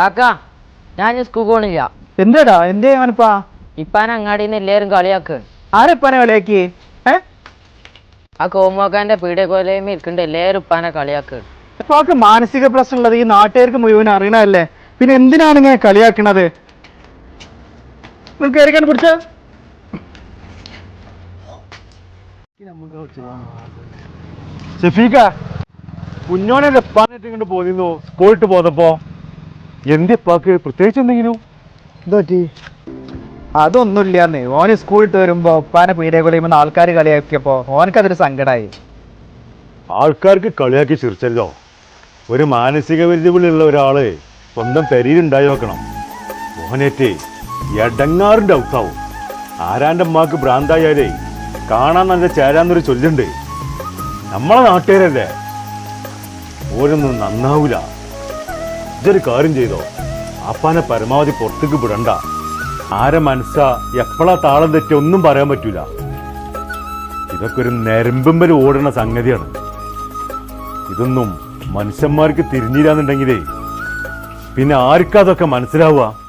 കാക്ക ഞാൻ സ്കൂൾ പോണില്ല. എന്താടാ എന്തേ അവനപ്പാ? ഇപ്പാൻ അങ്ങാടിന്ന് എല്ലാരും കളിയാക്ക്. ആരെപ്പാനെ കളിയാക്കി? ഏ? ആ കോമോക്കാന്റെ പീഡിയ പോലെയും ഇരിക്കണ്ട് എല്ലാരും ഉപ്പാനെ കളിയാക്ക്. അവർക്ക് മാനസിക പ്രശ്നം ഉള്ളത് ഈ നാട്ടുകാർക്ക് മുഴുവൻ അറിയണല്ലേ പിന്നെ എന്തിനാണ് ഇങ്ങനെ കളിയാക്കണത്? നിങ്ങൾക്ക് ഏറിക്കാൻ പിടിച്ച? ഷെഫീക്ക കുഞ്ഞോനെ എപ്പാനായിട്ട് ഇങ്ങോട്ട് പോന്നിരുന്നു സ്കൂളിട്ട് പോന്നപ്പോ. എന്തിപ്പാക്ക് പ്രത്യേകിച്ച് എന്തെങ്കിലും? എന്തോറ്റി അതൊന്നുമില്ലാന്നേ. സ്കൂളിൽ സ്കൂളിട്ട് വരുമ്പോ ഉപ്പാനെ പീരെ കൊലയുമ്പോ ആൾക്കാർ കളിയാക്കിയപ്പോ ഓനക്കതൊരു സങ്കടമായി ആൾക്കാർക്ക് കളിയാക്കി ചിരിച്ചല്ലോ. ഒരു മാനസിക വെല്ലുവിളിയുള്ള ഒരാൾ സ്വന്തം പെരിയിലുണ്ടായി നോക്കണം. മോഹനേറ്റേ എടങ്ങാറിന്റെ ഔത്താവും ആരാന്റെ അമ്മയ്ക്ക് ഭ്രാന്തായാലേ കാണാൻ നല്ല ചേരാന്നൊരു ചൊല്ലുണ്ട്. നമ്മളെ നാട്ടുകാരല്ലേ? ഓരൊന്നും നന്നാവൂല. ഇതൊരു കാര്യം ചെയ്തോ? അപ്പാനെ പരമാവധി പുറത്തേക്ക് വിടണ്ട. ആരെ മനസ്സാ എപ്പോഴാ താളം തെറ്റി ഒന്നും പറയാൻ പറ്റൂല. ഇതൊക്കെ ഒരു നെരമ്പമ്പൽ ഓടുന്ന സംഗതിയാണ്. ഇതൊന്നും മനുഷ്യന്മാർക്ക് തിരിഞ്ഞില്ലാന്നുണ്ടെങ്കിലേ പിന്നെ ആർക്കതൊക്കെ മനസ്സിലാവുക?